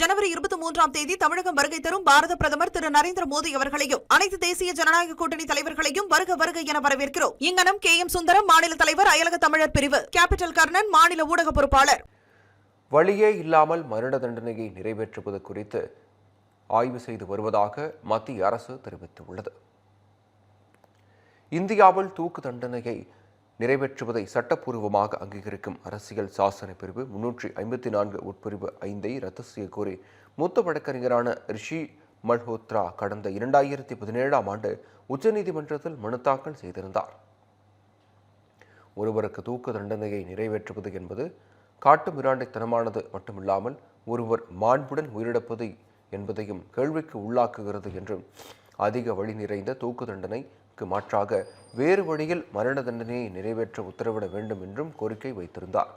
ஜனவரி இருபத்தி மூன்றாம் தேதி தமிழகம் வருகை தரும் பாரத பிரதமர் திரு நரேந்திர மோடி அவர்களையும் அனைத்து தேசிய ஜனநாயக கூட்டணி தலைவர்களையும் வருக வருக என வரவேற்கிறோம். இங்கனம் கே எம் சுந்தரம் மாநில தலைவர் அயலக தமிழர் பிரிவு கேபிட்டல் கர்ணன் மாநில ஊடக பொறுப்பாளர். வழியே இல்லாமல் மரண தண்டனையை நிறைவேற்றுவது குறித்து ஆய்வு செய்து வருவதாக மத்திய அரசு தெரிவித்துள்ளது. இந்தியாவில் தூக்கு தண்டனையை நிறைவேற்றுவதை சட்டப்பூர்வமாக அங்கீகரிக்கும் அரசியல் சாசன பிரிவு முன்னூற்றி ஐம்பத்தி நான்கு உட்பிரிவு ஐந்தை ரத்து செய்ய கோரி மூத்த வழக்கறிஞரான ரிஷி மல்ஹோத்ரா கடந்த இரண்டாயிரத்தி பதினேழாம் ஆண்டு உச்சநீதிமன்றத்தில் மனு தாக்கல் செய்திருந்தார். ஒருவருக்கு தூக்கு தண்டனையை நிறைவேற்றுவது என்பது காட்டு மிராண்டைத்தனமானது மட்டுமில்லாமல் ஒருவர் மாண்புடன் உயிரிழப்பது என்பதையும் கேள்விக்கு உள்ளாக்குகிறது என்றும் அதிக வழி நிறைந்த தூக்கு தண்டனை தண்டனைக்கு மாற்றாக வேறு வழியில் மரண தண்டனையை நிறைவேற்ற உத்தரவிட வேண்டும் என்றும் கோரிக்கை வைத்திருந்தார்.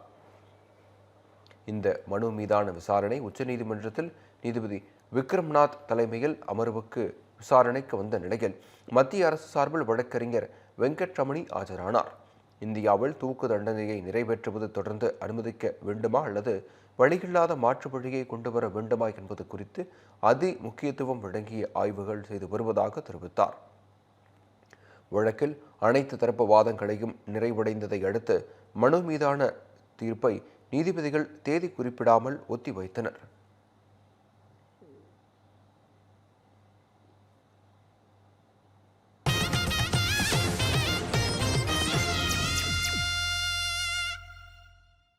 இந்த மனு மீதான விசாரணை உச்சநீதிமன்றத்தில் நீதிபதி விக்ரம்நாத் தலைமையில் அமர்வுக்கு விசாரணைக்கு வந்த நிலையில் மத்திய அரசு சார்பில் வழக்கறிஞர் வெங்கட்ரமணி ஆஜரானார். இந்தியாவில் தூக்கு தண்டனையை நிறைவேற்றுவது தொடர்ந்து அனுமதிக்க வேண்டுமா அல்லது வழியில்லாத மாற்று வழியை கொண்டு வர வேண்டுமா என்பது குறித்து அதி முக்கியத்துவம் வழங்கிய ஆய்வுகள் செய்து வருவதாக தெரிவித்தார். வழக்கில் அனைத்து தரப்பு வாதங்களையும் நிறைவடைந்ததை அடுத்து மனு மீதான தீர்ப்பை நீதிபதிகள் தேதி குறிப்பிடாமல் ஒத்திவைத்தனர்.